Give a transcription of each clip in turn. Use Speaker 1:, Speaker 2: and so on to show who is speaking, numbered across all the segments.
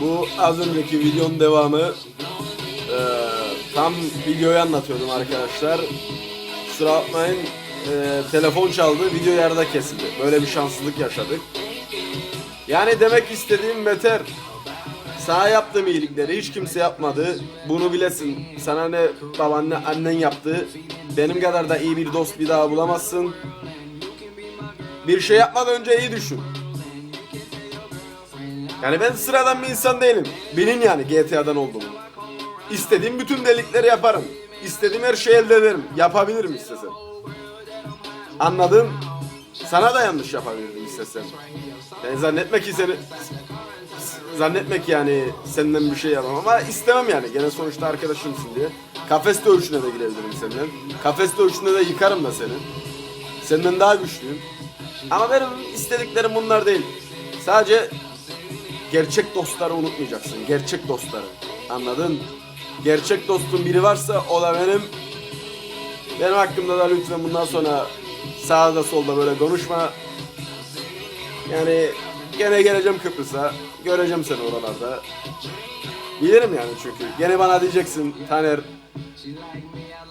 Speaker 1: Bu az önceki videonun devamı. Ee, tam videoyu anlatıyordum arkadaşlar. Kusura bakmayın. ee, telefon çaldı, video yarıda kesildi. Böyle bir şanssızlık yaşadık. Yani demek istediğim beter. Sana yaptığım iyilikleri hiç kimse yapmadı. Bunu bilesin. Sana ne baban ne annen yaptı. Benim kadar da iyi bir dost bir daha bulamazsın. Bir şey yapmadan önce iyi düşün. Yani ben sıradan bir insan değilim. Bilin yani GTA'dan olduğumu. İstediğim bütün delikleri yaparım. İstediğim her şeyi elde ederim. Yapabilirim istesem. Anladın? Sana da yanlış yapabilirim istesem. Ben zannetme ki seni... Zannetme ki yani senden bir şey yapamam ama istemem yani. Gene sonuçta arkadaşımsın diye. Kafes dövüşüne de girebilirim senden. Kafes dövüşünde de yıkarım da seni. Senden daha güçlüyüm. Ama benim istediklerim bunlar değil. Sadece gerçek dostları unutmayacaksın. Gerçek dostları. Anladın? Gerçek dostun biri varsa o da benim. Benim hakkımda da lütfen bundan sonra sağda solda böyle konuşma. Yani gene geleceğim Kıbrıs'a. Göreceğim seni oralarda. Bilirim yani çünkü. Gene bana diyeceksin Taner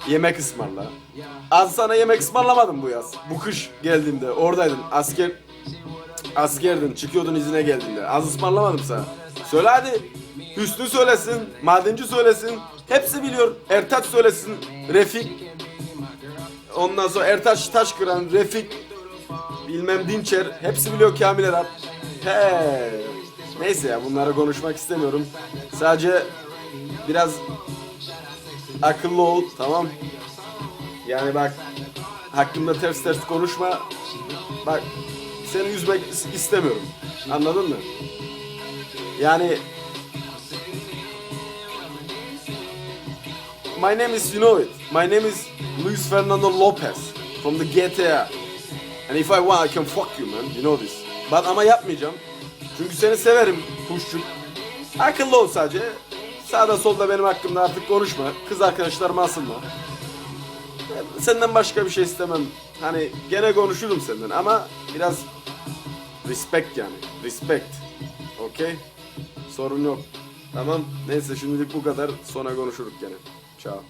Speaker 1: yemek ısmarla. Az sana yemek ısmarlamadım bu yaz. Bu kış geldiğimde oradaydın. Asker askerdin. Çıkıyordun izine geldiğinde. Az ısmarlamadım sana. Söyle hadi. Hüsnü söylesin. Madenci söylesin. Hepsi biliyor. Ertaç söylesin. Refik. Ondan sonra Ertaç Taşkıran, Refik, bilmem Dinçer. Hepsi biliyor Kamil Erap. He. Neyse ya bunları konuşmak istemiyorum. Sadece biraz akıllı ol tamam. Yani bak hakkında ters ters konuşma. Bak seni üzmek is- istemiyorum. Anladın mı? Yani My name is you know it. My name is Luis Fernando Lopez from the GTA. And if I want I can fuck you man. You know this. But ama yapmayacağım. Çünkü seni severim kuşçuk. Akıllı ol sadece. Sağda solda benim hakkımda artık konuşma. Kız arkadaşlarıma asılma. Senden başka bir şey istemem. Hani gene konuşurum senden ama biraz respect yani. Respect. Okey? Sorun yok. Tamam. Neyse şimdilik bu kadar. Sonra konuşuruz gene. Ciao.